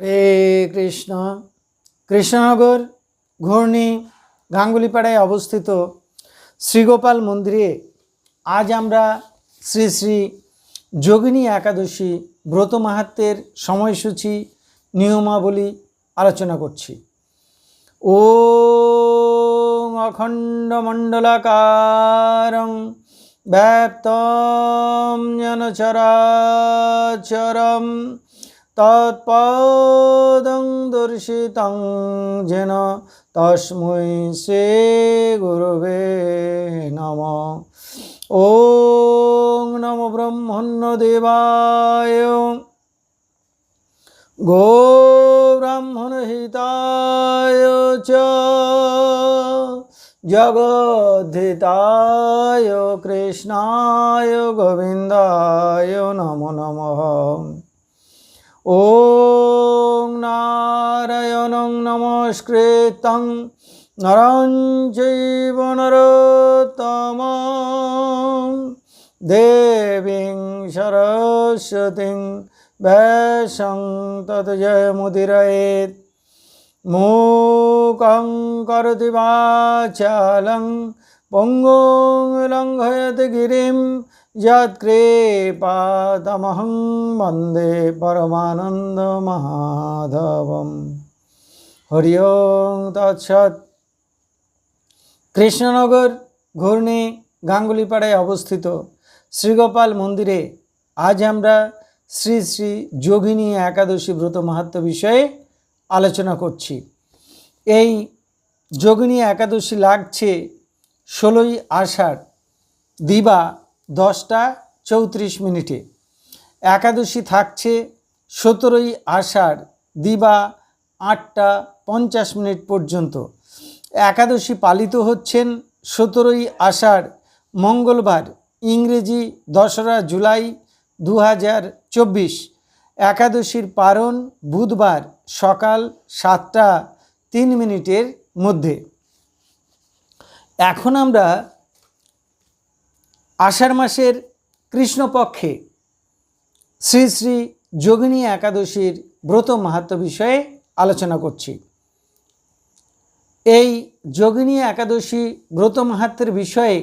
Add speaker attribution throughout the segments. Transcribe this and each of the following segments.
Speaker 1: হরে কৃষ্ণ। কৃষ্ণনগর ঘূর্ণি গাঙ্গুলিপাড়ায় অবস্থিত শ্রীগোপাল মন্দিরে আজ আমরা শ্রী শ্রী যোগিনী একাদশী ব্রত মাহাত্মের সময়সূচি নিয়মাবলী আলোচনা করছি। ও অখণ্ডমণ্ডলাকারং ব্যাপ্তম যেন চরাচরম তৎপদং দর্শিতং যেন তস্মৈ শ্রী গুরুবে নম। ওং নম ব্রহ্মণ্য দেবায়। গো ব্রাহ্মণ হিতায় চ জগদ্ধিতায় কৃষ্ণায় গোবিন্দায় নমো নমঃ। ॐ नारायणं नमस्कृतं नरं चैव नरोत्तमं देवीं सरस्वतीं वैशं तद्जयमुदिरयेत् मूकं करोति वाचालं पङ्गुं लङ्घयति गिरिं यत्कृपातमहं वन्दे परमानन्दमाधवं হরি ওং তৎসৎ কৃষ্ণনগর ঘূর্ণি গাঙ্গুলিপাড়ায় অবস্থিত শ্রীগোপাল মন্দিরে আজ আমরা শ্রী শ্রী যোগিনী একাদশী ব্রত মাহাত্ম বিষয়ে আলোচনা করছি এই যোগিনী একাদশী লাগছে ষোলোই আষাঢ় দিবা দশটা চৌত্রিশ মিনিটে। একাদশী থাকছে সতেরোই আষাঢ়, দিবা আটটা পঞ্চাশ মিনিট পর্যন্ত। একাদশী পালিত হচ্ছেন সতেরোই আষাঢ়, মঙ্গলবার, ইংরেজি দশরা জুলাই দু হাজার চব্বিশ। একাদশীর পারণ বুধবার সকাল সাতটা তিন মিনিটের মধ্যে। এখন আমরা আষাঢ় মাসের কৃষ্ণপক্ষে শ্রী শ্রী যোগিনী একাদশীর ব্রত মাহাত্ম বিষয়ে আলোচনা করছি। এই যোগিনী একাদশী ব্রত মাহাত্মের বিষয়ে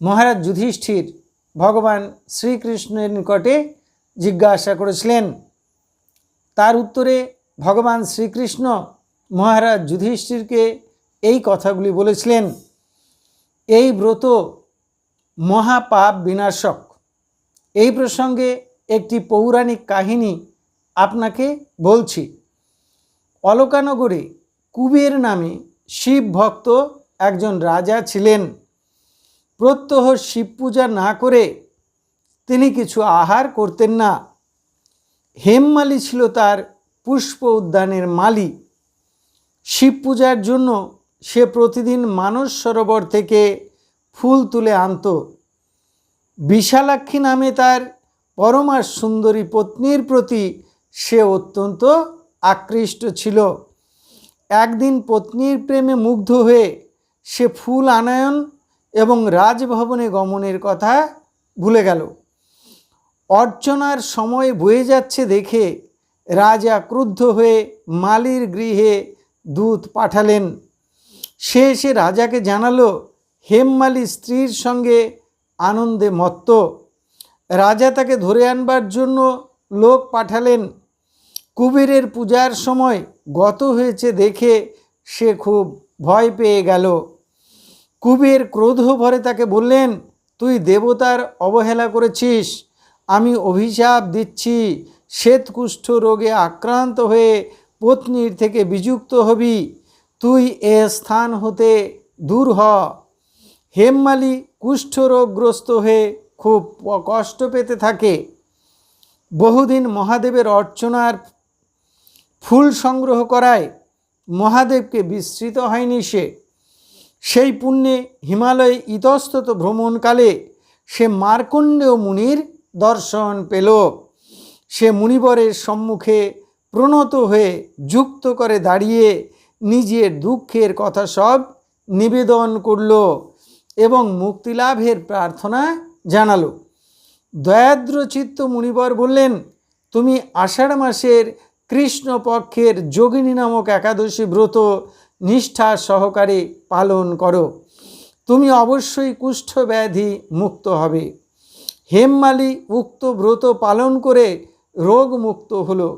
Speaker 1: মহারাজ যুধিষ্ঠির ভগবান শ্রীকৃষ্ণের নিকটে জিজ্ঞাসা করেছিলেন। তার উত্তরে ভগবান শ্রীকৃষ্ণ মহারাজ যুধিষ্ঠিরকে এই কথাগুলি বলেছিলেন, এই ব্রত মহাপাপ বিনাশক। এই প্রসঙ্গে একটি পৌরাণিক কাহিনী আপনাকে বলছি। অলকানগরে কুবের নামে শিব ভক্ত একজন রাজা ছিলেন। প্রত্যহ শিব পূজা না করে তিনি কিছু আহার করতেন না। হেমমালি ছিল তার পুষ্প উদ্যানের মালি শিব পূজার জন্য সে প্রতিদিন মানস সরোবর থেকে ফুল তুলে আনত। বিশালাক্ষী নামে তার পরমার সুন্দরী পত্নীর প্রতি সে অত্যন্ত আকৃষ্ট ছিল। একদিন পত্নীর প্রেমে মুগ্ধ হয়ে সে ফুল আনায়ন এবং রাজভবনে গমনের কথা ভুলে গেল। অর্চনার সময় বয়ে যাচ্ছে দেখে রাজা ক্রুদ্ধ হয়ে মালির গৃহে দূত পাঠালেন। সে এসে রাজাকে জানালো হেমমালি স্ত্রীর সঙ্গে আনন্দে মত্ত। রাজা তাকে ধরে আনবার জন্য লোক পাঠালেন। কুবেরের পূজার সময় গত হয়েছে দেখে সে খুব ভয় পেয়ে গেল। কুবের ক্রোধ ভরে তাকে বললেন, তুই দেবতার অবহেলা করেছিস। আমি অভিশাপ দিচ্ছি। শ্বেতকুষ্ঠ রোগে আক্রান্ত হয়ে পত্নীর থেকে বিযুক্ত হবি। তুই এ স্থান হতে দূর হ। হেমমালি কুষ্ঠরোগগ্রস্ত হয়ে খুব কষ্ট পেতে থাকে। বহুদিন মহাদেবের অর্চনার ফুল সংগ্রহ করায় মহাদেবকে বিস্মৃত হয়নি সে। সেই পুণ্যে হিমালয়ে ইতস্তত ভ্রমণকালে সে মার্কণ্ডেয় মুনির দর্শন পেল। সে মুনিবরের সম্মুখে প্রণত হয়ে যুক্ত করে দাঁড়িয়ে নিজের দুঃখের কথা সব নিবেদন করল। এবং মুক্তিলাভের প্রার্থনা জানালো। দয়াদ্র চিত্ত মুনিবর বললেন, তুমি আষাঢ় মাসের কৃষ্ণপক্ষের যোগিনী নামক একাদশী ব্রত নিষ্ঠা সহকারে পালন করো। তুমি অবশ্যই কুষ্ঠ ব্যাধি মুক্ত হবে। হেমমালি উক্ত ব্রত পালন করে রোগ মুক্ত হলো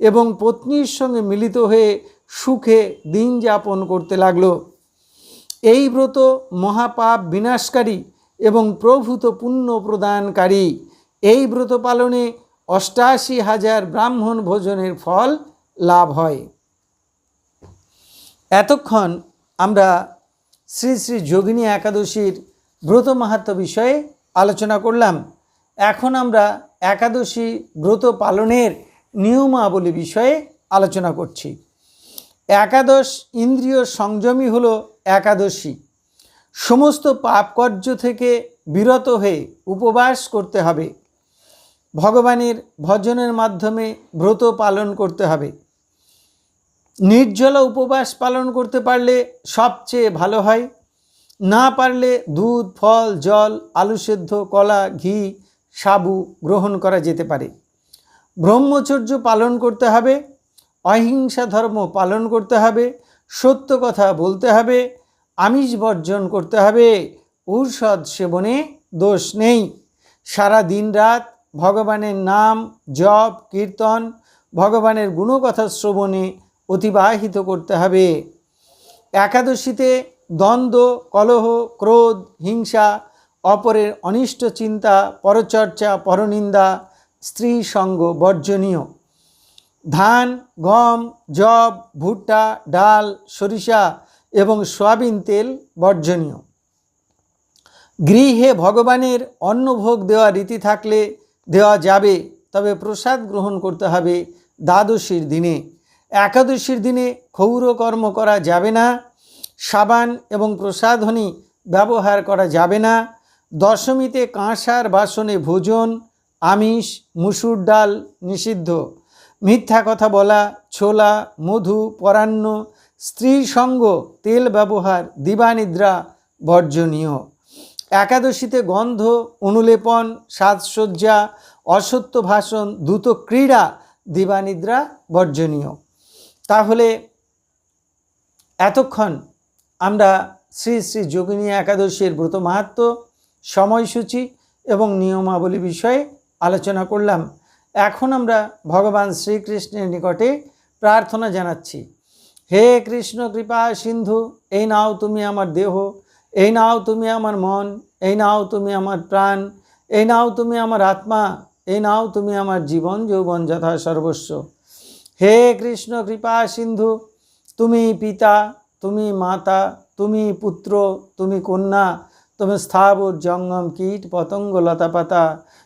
Speaker 1: এবং পত্নীর সঙ্গে মিলিত হয়ে সুখে দিন যাপন করতে লাগল। এই ব্রত মহাপাপ বিনাশকারী এবং প্রভূত পুণ্য প্রদানকারী। এই ব্রত পালনে অষ্টাশি হাজার ব্রাহ্মণ ভোজনের ফল লাভ হয়। এতক্ষণ আমরা শ্রী শ্রী যোগিনী একাদশীর ব্রত মাহাত্ম বিষয়ে আলোচনা করলাম। এখন আমরা একাদশী ব্রত পালনের নিয়মাবলী বিষয়ে আলোচনা করছি। একাদশ ইন্দ্রিয় সংযমী হল একাদশী। সমস্ত পাপকর্য থেকে বিরত হয়ে উপবাস করতে হবে। ভগবানের ভজনের মাধ্যমে ব্রত পালন করতে হবে। নির্জলা উপবাস পালন করতে পারলে সবচেয়ে ভালো হয়। না পারলে দুধ, ফল, জল, আলু সেদ্ধ, কলা, ঘি, সাবু গ্রহণ করা যেতে পারে। ব্রহ্মচর্য পালন করতে হবে। অহিংসা ধর্ম পালন করতে হবে, সত্য কথা বলতে হবে, আমিষ বর্জন করতে হবে, ঔষধ সেবনে দোষ নেই। সারা দিন রাত ভগবানের নাম জপ, কীর্তন, ভগবানের গুণকথা শ্রবণে অতিবাহিত করতে হবে। একাদশীতে দ্বন্দ্ব, কলহ, ক্রোধ, হিংসা, অপরের অনিষ্ট চিন্তা, পরচর্চা, পরনিন্দা, স্ত্রী সঙ্গ বর্জনীয়। ধান, গম জব ভুট্টা, ডাল, সরিষা এবং সয়াবিন তেল বর্জনীয়। গৃহে ভগবানের অন্নভোগ দেওয়া রীতি থাকলে দেওয়া যাবে, তবে প্রসাদ গ্রহণ করতে হবে দ্বাদশীর দিনে। একাদশীর দিনে ক্ষৌরকর্ম করা যাবে না, সাবান এবং প্রসাধনী ব্যবহার করা যাবে না, দশমীতে কাঁসার বাসনে ভোজন, আমিষ, মুসুর ডাল নিষিদ্ধ। মিথ্যা কথা বলা, ছোলা, মধু, পরান্ন স্ত্রী সঙ্গ, তেল ব্যবহার, দিবানিদ্রা বর্জনীয়। একাদশীতে গন্ধ, অনুলেপন, সাজসজ্জা, অসত্য ভাষণ, দ্রুত ক্রীড়া, দিবানিদ্রা বর্জনীয়। তাহলে এতক্ষণ আমরা শ্রী শ্রী যোগিনী একাদশীর ব্রত মাহাত্ম, সময়সূচি এবং নিয়মাবলী বিষয়ে আলোচনা করলাম। এখন আমরা ভগবান শ্রীকৃষ্ণের নিকটে প্রার্থনা জানাচ্ছি। হে কৃষ্ণ, কৃপা, সিন্ধু, এই নাও তুমি আমার দেহ, এই নাও তুমি আমার মন, এই নাও তুমি আমার প্রাণ, এই নাও তুমি আমার আত্মা, এই নাও তুমি আমার জীবন, যৌবন যথা সর্বস্ব। হে কৃষ্ণ, কৃপা, সিন্ধু, তুমি পিতা, তুমি মাতা, তুমি পুত্র, তুমি কন্যা, তুমি স্থাবর জঙ্গম কীট, পতঙ্গ লতাপাতা